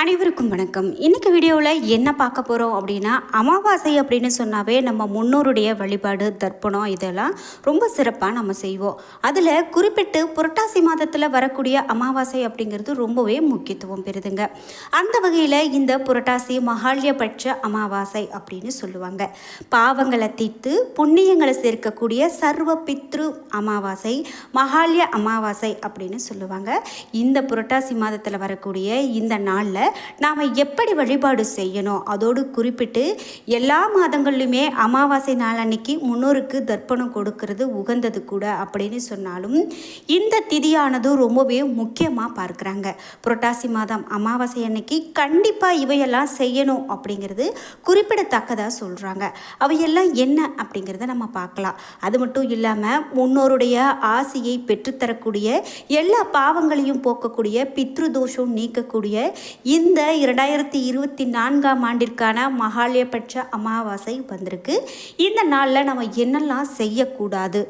அனைவருக்கும் வணக்கம். இன்றைக்கி வீடியோவில் என்ன பார்க்க போகிறோம் அப்படின்னா அமாவாசை அப்படின்னு சொன்னாவே நம்ம முன்னோருடைய வழிபாடு தர்ப்பணம் இதெல்லாம் ரொம்ப சிறப்பாக நம்ம செய்வோம். அதில் குறிப்பிட்டு புரட்டாசி மாதத்தில் வரக்கூடிய அமாவாசை அப்படிங்கிறது ரொம்பவே முக்கியத்துவம் பெறுதுங்க. அந்த வகையில் இந்த புரட்டாசி மகால்யபட்ச அமாவாசை அப்படின்னு சொல்லுவாங்க. பாவங்களை தீர்த்து புண்ணியங்களை சேர்க்கக்கூடிய சர்வ பித்ரு அமாவாசை மகால்ய அமாவாசை அப்படின்னு சொல்லுவாங்க. இந்த புரட்டாசி மாதத்தில் வரக்கூடிய இந்த நாளில் நாம் எப்படி வழிபாடு செய்யணும்? அதோடு குறிப்பிட்டு எல்லா மாதங்கள்லையுமே அமாவாசை நாள் அன்னைக்கு முன்னோருக்கு தர்ப்பணம் கொடுக்கறது உகந்தது கூட அப்படின்னு சொன்னாலும் இந்த திதியானது ரொம்பவே முக்கியமாக பார்க்குறாங்க. புரட்டாசி மாதம் அமாவாசை அன்னைக்கு கண்டிப்பாக இவையெல்லாம் செய்யணும் அப்படிங்கிறது குறிப்பிடத்தக்கதாக சொல்கிறாங்க அவையெல்லாம் என்ன அப்படிங்கிறத நம்ம பார்க்கலாம். அது மட்டும் இல்லாமல் முன்னோருடைய ஆசையை பெற்றுத்தரக்கூடிய எல்லா பாவங்களையும் போக்கக்கூடிய பித்ரு தோஷம் நீக்கக்கூடிய இந்த இரண்டாயிரத்தி இருபத்தி நான்காம் ஆண்டிற்கான மகாலயபட்ச அமாவாசை வந்திருக்கு. இந்த நாளில் நம்ம என்னெல்லாம் செய்யக்கூடாது?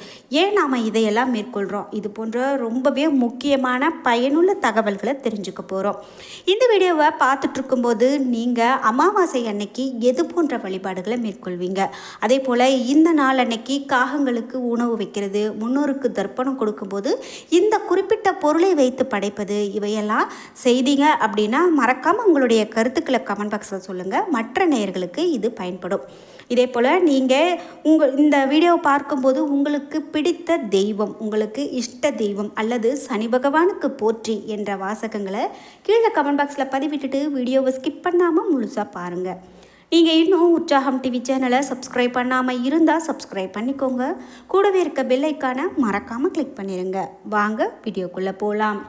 ஏன் நாம் இதையெல்லாம் மேற்கொள்கிறோம் இது போன்ற ரொம்பவே முக்கியமான பயனுள்ள தகவல்களை தெரிஞ்சுக்க போகிறோம் இந்த வீடியோவை பார்த்துட்ருக்கும்போது நீங்கள் அமாவாசை அன்னைக்கு எது போன்ற வழிபாடுகளை மேற்கொள்வீங்க? அதே போல் இந்த நாள் அன்னைக்கு காகங்களுக்கு உணவு வைக்கிறது முன்னோருக்கு தர்ப்பணம் கொடுக்கும்போது இந்த குறிப்பிட்ட பொருளை வைத்து படைப்பது இவையெல்லாம் செய்தீங்க அப்படின்னா மறக்காமல் உங்களுடைய கருத்துக்களை கமெண்ட் பாக்ஸில் சொல்லுங்கள் மற்ற நேயர்களுக்கு இது பயன்படும். இதே போல் நீங்கள் உங்கள் இந்த வீடியோவை பார்க்கும்போது உங்களுக்கு பிடித்த தெய்வம் உங்களுக்கு இஷ்ட தெய்வம் அல்லது சனி பகவானுக்கு போற்றி என்ற வாசகங்களை கீழே கமெண்ட் பாக்ஸில் பதிவிட்டுட்டு வீடியோவை ஸ்கிப் பண்ணாமல் முழுசாக பாருங்கள் நீங்கள் இன்னும் உற்சாகம் டிவி சேனலை சப்ஸ்கிரைப் பண்ணாமல் இருந்தால் சப்ஸ்கிரைப் பண்ணிக்கோங்க. கூடவே இருக்க பெல் ஐக்கானை மறக்காமல் கிளிக் பண்ணிடுங்க வாங்க வீடியோக்குள்ளே போகலாம்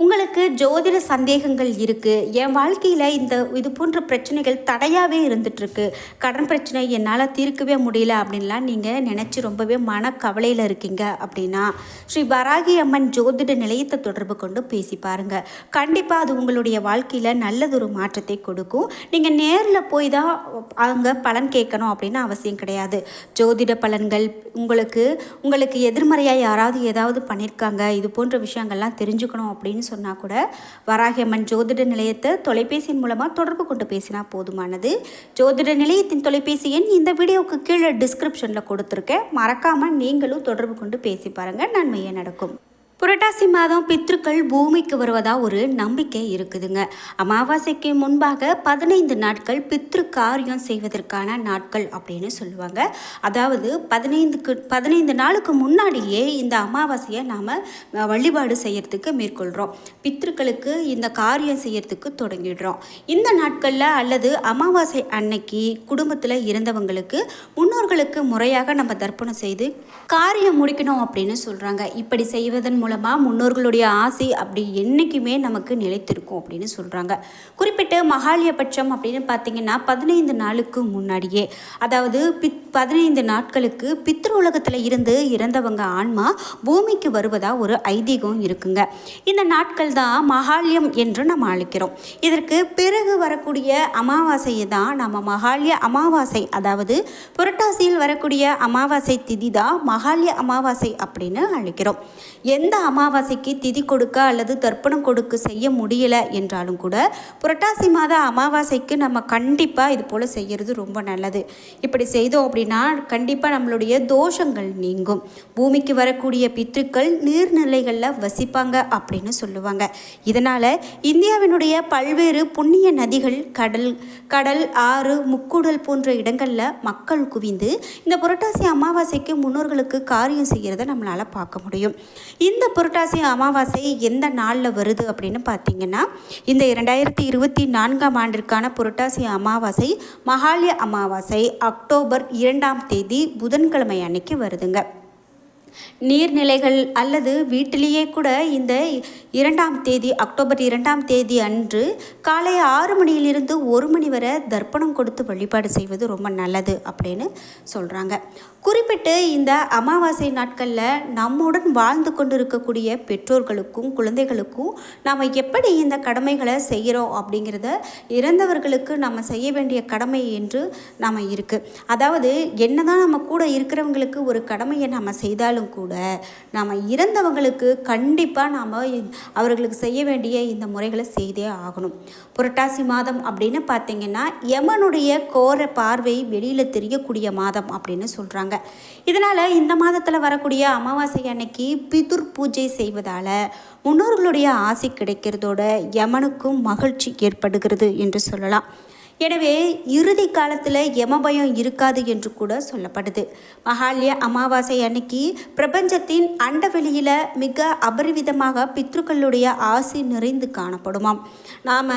உங்களுக்கு ஜோதிட சந்தேகங்கள் இருக்குது என் வாழ்க்கையில் இந்த இது போன்ற பிரச்சனைகள் தடையாகவே இருந்துகிட்ருக்கு கடன் பிரச்சனை என்னால் தீர்க்கவே முடியல அப்படின்லாம் நீங்கள் நினச்சி ரொம்பவே மனக்கவலையில் இருக்கீங்க அப்படின்னா ஸ்ரீ வராகி அம்மன் ஜோதிட நிலையத்தை தொடர்பு கொண்டு பேசி பாருங்கள் கண்டிப்பாக அது உங்களுடைய வாழ்க்கையில் நல்லதொரு மாற்றத்தை கொடுக்கும். நீங்கள் நேரில் போய் தான் அங்கே பலன் கேட்கணும் அப்படின்னு அவசியம் கிடையாது. ஜோதிட பலன்கள் உங்களுக்கு உங்களுக்கு எதிர்மறையாக யாராவது ஏதாவது பண்ணியிருக்காங்க இது போன்ற விஷயங்கள்லாம் தெரிஞ்சுக்கணும் அப்படின்னு சொன்னால் கூட வராகியம்மன் ஜோதிட நிலையத்தை தொலைபேசியின் மூலமாக தொடர்பு கொண்டு பேசினா போதுமானது. ஜோதிட நிலையத்தின் தொலைபேசி எண் இந்த வீடியோவுக்கு கீழே டிஸ்கிரிப்ஷனில் கொடுத்துருக்கேன். மறக்காமல் நீங்களும் தொடர்பு கொண்டு பேசி பாருங்கள் நன்மையே நடக்கும். புரட்டாசி மாதம் பித்ருக்கள் பூமிக்கு வருவதா ஒரு நம்பிக்கை இருக்குதுங்க. அமாவாசைக்கு முன்பாக பதினைந்து நாட்கள் பித்ரு காரியம் செய்வதற்கான நாட்கள் அப்படின்னு சொல்லுவாங்க. அதாவது பதினைந்துக்கு பதினைந்து நாளுக்கு முன்னாடியே இந்த அமாவாசையை நாம் வழிபாடு செய்யறதுக்கு மேற்கொள்கிறோம் பித்ருக்களுக்கு இந்த காரியம் செய்யறதுக்கு தொடங்கிடுறோம். இந்த நாட்களில் அல்லது அமாவாசை அன்னைக்கு குடும்பத்தில் இருந்தவங்களுக்கு முன்னோர்களுக்கு முறையாக நம்ம தர்ப்பணம் செய்து காரியம் முடிக்கணும் அப்படின்னு சொல்கிறாங்க இப்படி செய்வதன் மூலம் மூலமாக முன்னோர்களுடைய ஆசை அப்படி என்றைக்குமே நமக்கு நிலைத்திருக்கும் அப்படின்னு சொல்கிறாங்க குறிப்பிட்டு மகாலியபட்சம் அப்படின்னு பார்த்தீங்கன்னா பதினைந்து நாளுக்கு முன்னாடியே அதாவது பித் பதினைந்து நாட்களுக்கு பித்ரு உலகத்தில் இருந்து இறந்தவங்க ஆன்மா பூமிக்கு வருவதாக ஒரு ஐதீகம் இருக்குங்க. இந்த நாட்கள் தான் மகால்யம் என்று நம்ம அழைக்கிறோம். இதற்கு பிறகு வரக்கூடிய அமாவாசையை தான் நம்ம மகாலிய அமாவாசை அதாவது புரட்டாசியில் வரக்கூடிய அமாவாசை திதி தான் மகால்ய அமாவாசை அப்படின்னு அழைக்கிறோம். எந்த அமாவாசைக்கு திதி கொடுக்க அல்லது தர்ப்பணம் கொடுக்க செய்ய முடியலை என்றாலும் கூட புரட்டாசி மாத அமாவாசைக்கு நம்ம கண்டிப்பாக இது போல் செய்கிறது ரொம்ப நல்லது. இப்படி செய்தோம் அப்படின்னா கண்டிப்பாக நம்மளுடைய தோஷங்கள் நீங்கும். பூமிக்கு வரக்கூடிய பித்துக்கள் நீர்நிலைகளில் வசிப்பாங்க அப்படின்னு சொல்லுவாங்க. இதனால் இந்தியாவினுடைய பல்வேறு புண்ணிய நதிகள் கடல் கடல் ஆறு முக்கூடல் போன்ற இடங்களில் மக்கள் குவிந்து இந்த புரட்டாசி அமாவாசைக்கு முன்னோர்களுக்கு காரியம் செய்கிறத நம்மளால் பார்க்க முடியும். இந்த புரட்டாசி அமாவாசை எந்த நாளில் வருது அப்படின்னு பார்த்தீங்கன்னா இந்த இரண்டாயிரத்தி இருபத்தி நான்காம் ஆண்டிற்கான புரட்டாசி அமாவாசை மகாலய அமாவாசை அக்டோபர் இரண்டாம் தேதி புதன்கிழமை அன்னைக்கு வருதுங்க. நீர்நிலைகள் அல்லது வீட்டிலேயே கூட இந்த இரண்டாம் தேதி அக்டோபர் இரண்டாம் தேதி அன்று காலை ஆறு மணியிலிருந்து ஒரு மணி வரை தர்ப்பணம் கொடுத்து வழிபாடு செய்வது ரொம்ப நல்லது அப்படின்னு சொல்கிறாங்க குறிப்பிட்டு இந்த அமாவாசை நாட்களில் நம்முடன் வாழ்ந்து கொண்டு இருக்கக்கூடிய பெற்றோர்களுக்கும் குழந்தைகளுக்கும் நாம் எப்படி இந்த கடமைகளை செய்கிறோம் அப்படிங்கிறத இறந்தவர்களுக்கு நம்ம செய்ய வேண்டிய கடமை என்று நாம் இருக்குது அதாவது என்னதான் நம்ம கூட இருக்கிறவங்களுக்கு ஒரு கடமையை நம்ம செய்தாலும் இருந்தாலும் கூட நாம் இறந்தவங்களுக்கு கண்டிப்பாக நாம் அவர்களுக்கு செய்ய வேண்டிய இந்த முறைகளை செய்தே ஆகணும். புரட்டாசி மாதம் அப்படின்னு பார்த்தீங்கன்னா யமனுடைய கோர பார்வை வெளியில் தெரியக்கூடிய மாதம் அப்படின்னு சொல்கிறாங்க இதனால் இந்த மாதத்தில் வரக்கூடிய அமாவாசை அன்னைக்கு பிதுர் பூஜை செய்வதால் முன்னோர்களுடைய ஆசை கிடைக்கிறதோட யமனுக்கும் மகிழ்ச்சி ஏற்படுகிறது என்று சொல்லலாம். எனவே இறுதி காலத்தில் யமபயம் இருக்காது என்று கூட சொல்லப்படுது. மகாலய அமாவாசை அன்னைக்கு பிரபஞ்சத்தின் அண்டவெளியில் மிக அபரிவிதமாக பித்ருக்களுடைய ஆசி நிறைந்து காணப்படுமாம். நாம்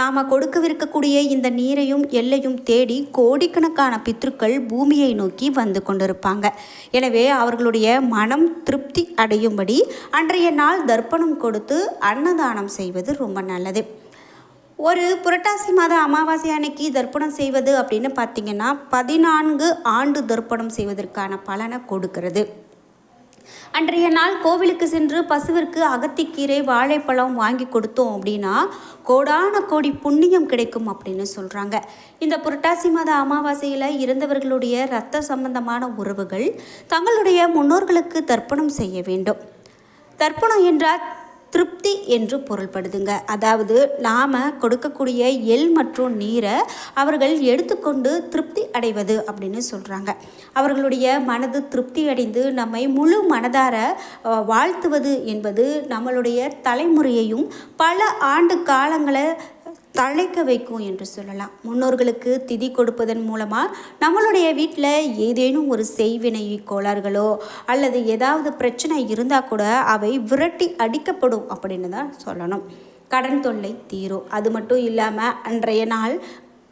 நாம் கொடுக்கவிருக்கக்கூடிய இந்த நீரையும் எல்லையும் தேடி கோடிக்கணக்கான பித்ருக்கள் பூமியை நோக்கி வந்து கொண்டிருப்பாங்க. எனவே அவர்களுடைய மனம் திருப்தி அடையும்படி அன்றைய நாள் தர்ப்பணம் கொடுத்து அன்னதானம் செய்வது ரொம்ப நல்லது. ஒரு புரட்டாசி மாத அமாவாசை அன்னைக்கு தர்ப்பணம் செய்வது அப்படின்னு பார்த்தீங்கன்னா பதினான்கு ஆண்டு தர்ப்பணம் செய்வதற்கான பலனை கொடுக்கிறது. அன்றைய நாள் கோவிலுக்கு சென்று பசுவிற்கு அகத்திக்கீரை வாழைப்பழம் வாங்கி கொடுத்தோம் அப்படின்னா கோடான கோடி புண்ணியம் கிடைக்கும் அப்படின்னு சொல்கிறாங்க இந்த புரட்டாசி மாத அமாவாசையில் இறந்தவர்களுடைய இரத்த சம்பந்தமான உறவுகள் தங்களுடைய முன்னோர்களுக்கு தர்ப்பணம் செய்ய வேண்டும். தர்ப்பணம் என்றால் திருப்தி என்று பொருள்படுதுங்க. அதாவது நாம் கொடுக்கக்கூடிய எள் மற்றும் நீரை அவர்கள் எடுத்துக்கொண்டு திருப்தி அடைவது அப்படின்னு சொல்கிறாங்க அவர்களுடைய மனது திருப்தி அடைந்து நம்மை முழு மனதார வாழ்த்துவது என்பது நம்மளுடைய தலைமுறையையும் பல ஆண்டு காலங்களை தழைக்க வைக்கும் என்று சொல்லலாம். முன்னோர்களுக்கு திதி கொடுப்பதன் மூலமாக நம்மளுடைய வீட்டில் ஏதேனும் ஒரு செய்வினை கோளாறுகளோ அல்லது ஏதாவது பிரச்சனை இருந்தால் கூட அவை விரட்டி அடிக்கப்படும் அப்படின்னு தான் சொல்லணும். கடன் தொல்லை தீரும். அது மட்டும் இல்லாமல் அன்றைய நாள்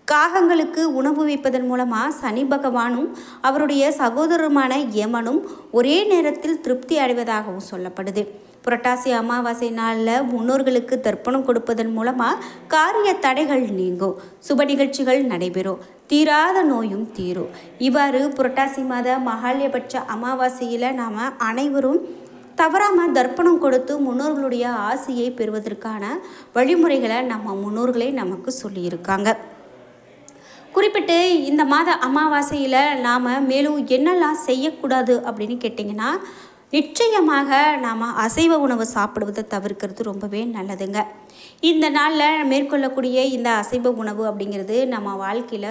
காகங்களுக்கு உணவு வைப்பதன் மூலமாக சனி பகவானும் அவருடைய சகோதரருமான யமனும் ஒரே நேரத்தில் திருப்தி அடைவதாகவும் சொல்லப்படுது. புரட்டாசி அமாவாசை நாளில் முன்னோர்களுக்கு தர்ப்பணம் கொடுப்பதன் மூலமாக காரிய தடைகள் நீங்கும். சுப நிகழ்ச்சிகள் நடைபெறும். தீராத நோயும் தீரும். இவ்வாறு புரட்டாசி மாத மகாலயபட்ச அமாவாசையில் நாம் அனைவரும் தவறாமல் தர்ப்பணம் கொடுத்து முன்னோர்களுடைய ஆசையை பெறுவதற்கான வழிமுறைகளை நம்ம முன்னோர்களே நமக்கு சொல்லியிருக்காங்க. குறிப்பிட்டு இந்த மாத அமாவாசையில் நாம் மேலும் என்னெல்லாம் செய்யக்கூடாது அப்படின்னு கேட்டிங்கன்னா நிச்சயமாக நாம் அசைவ உணவு சாப்பிடுவதை தவிர்க்கிறது ரொம்பவே நல்லதுங்க. இந்த நாளில் மேற்கொள்ளக்கூடிய இந்த அசைவ உணவு அப்படிங்கிறது நம்ம வாழ்க்கையில்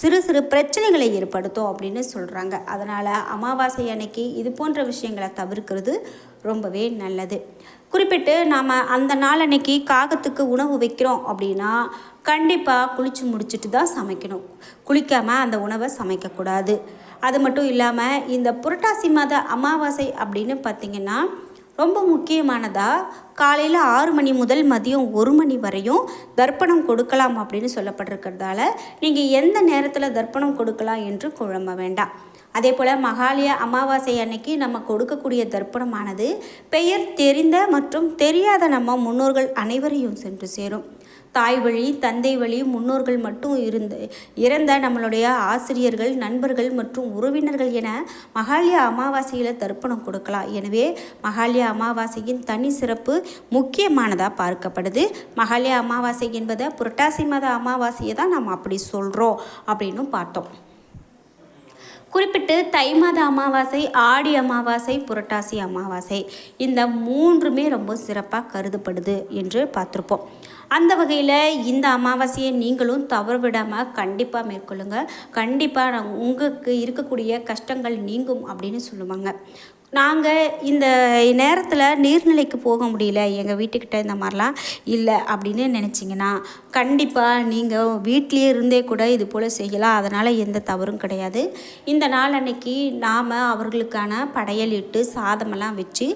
சிறு சிறு பிரச்சனைகளை ஏற்படுத்தும் அப்படின்னு சொல்கிறாங்க அதனால் அமாவாசை அன்னைக்கு இது போன்ற விஷயங்களை தவிர்க்கிறது ரொம்பவே நல்லது. குறிப்பிட்டு நாம் அந்த நாள் அன்னைக்கு காகத்துக்கு உணவு வைக்கிறோம் அப்படின்னா கண்டிப்பாக குளித்து முடிச்சுட்டு தான் சமைக்கணும். குளிக்காமல் அந்த உணவை சமைக்கக்கூடாது. அது மட்டும் இல்லாமல் இந்த புரட்டாசி மாத அமாவாசை அப்படின்னு பார்த்திங்கன்னா ரொம்ப முக்கியமானதாக காலையில் ஆறு மணி முதல் மதியம் ஒரு மணி வரையும் தர்ப்பணம் கொடுக்கலாம் அப்படின்னு சொல்லப்பட்டிருக்கிறதால நீங்கள் எந்த நேரத்தில் தர்ப்பணம் கொடுக்கலாம் என்று குழம்ப வேண்டாம். அதே போல் மகாலய அமாவாசை அன்னைக்கு நம்ம கொடுக்கக்கூடிய தர்ப்பணமானது பெயர் தெரிந்த மற்றும் தெரியாத நம்ம முன்னோர்கள் அனைவரையும் சென்று சேரும். தாய் வழி தந்தை வழி முன்னோர்கள் மட்டும் இருந்து இறந்த நம்மளுடைய ஆசிரியர்கள் நண்பர்கள் மற்றும் உறவினர்கள் என மகாலய அமாவாசையில் தர்ப்பணம் கொடுக்கலாம். எனவே மகாலய அமாவாசையின் தனி சிறப்பு முக்கியமானதாக பார்க்கப்படுது. மகாலய அமாவாசை என்பதை புரட்டாசி மாத அமாவாசையை தான் நம்ம அப்படி சொல்கிறோம் அப்படின்னு பார்த்தோம். குறிப்பிட்டு தை மாத அமாவாசை ஆடி அமாவாசை புரட்டாசி அமாவாசை இந்த மூன்றுமே ரொம்ப சிறப்பாக கருதப்படுது என்று பார்த்துருப்போம். அந்த வகையில் இந்த அமாவாசையை நீங்களும் தவறு விடாமல் கண்டிப்பாக மேற்கொள்ளுங்கள் கண்டிப்பாக நான் உங்களுக்கு இருக்கக்கூடிய கஷ்டங்கள் நீங்கும் அப்படின்னு சொல்லுவாங்க. நாங்கள் இந்த நேரத்தில் நீர்நிலைக்கு போக முடியல எங்கள் வீட்டுக்கிட்ட இந்த மாதிரிலாம் இல்லை அப்படின்னு நினச்சிங்கன்னா கண்டிப்பாக நீங்கள் வீட்டிலே இருந்தே கூட இது போல் செய்யலாம். அதனால் எந்த தவறும் கிடையாது. இந்த நாள் அன்னைக்கு நாம் அவர்களுக்கான படையல் இட்டு சாதமெல்லாம் வச்சு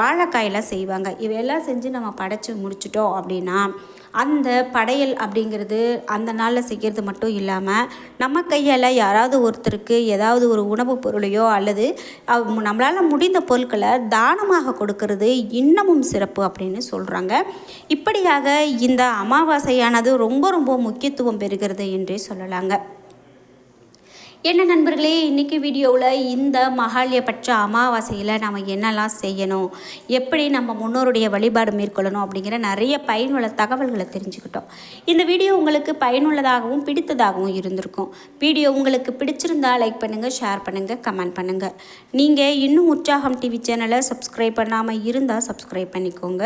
வாழைக்காயெல்லாம் செய்வாங்க. இவையெல்லாம் செஞ்சு நம்ம படைச்சி முடிச்சிட்டோம் அப்படின்னா அந்த படையல் அப்படிங்கிறது அந்த நாளில் செய்கிறது மட்டும் இல்லாமல் நம்ம கையால் யாராவது ஒருத்தருக்கு ஏதாவது ஒரு உணவுப் பொருளையோ அல்லது நம்மளால் நம்மளால் முடிந்த பொருட்களை தானமாக கொடுக்கறது இன்னமும் சிறப்பு அப்படின்னு சொல்கிறாங்க இப்படியாக இந்த அமாவாசையானது ரொம்ப ரொம்ப முக்கியத்துவம் பெறுகிறது என்றே சொல்லலாங்க. என்ன நண்பர்களே இன்றைக்கி வீடியோவில் இந்த மகாலயபட்ச அமாவாசையில் நம்ம என்னெல்லாம் செய்யணும் எப்படி நம்ம முன்னோருடைய வழிபாடு மேற்கொள்ளணும் அப்படிங்கிற நிறைய பயனுள்ள தகவல்களை தெரிஞ்சுக்கிட்டோம். இந்த வீடியோ உங்களுக்கு பயனுள்ளதாகவும் பிடித்ததாகவும் இருந்திருக்கும். வீடியோ உங்களுக்கு பிடிச்சிருந்தா லைக் பண்ணுங்கள் ஷேர் பண்ணுங்கள் கமெண்ட் பண்ணுங்கள் நீங்கள் இன்னும் உற்சாகம் டிவி சேனலை சப்ஸ்கிரைப் பண்ணாமல் இருந்தால் சப்ஸ்கிரைப் பண்ணிக்கோங்க.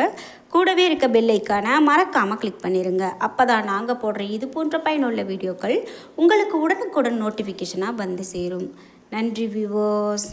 கூடவே இருக்க பெல்லைக்கான மறக்காமல் கிளிக் பண்ணிடுங்க அப்போ தான் நாங்கள் போடுற இது போன்ற பயனுள்ள வீடியோக்கள் உங்களுக்கு உடனுக்குடன் நோட்டிஃபிகேஷனாக வந்து சேரும். நன்றி வியூவர்ஸ்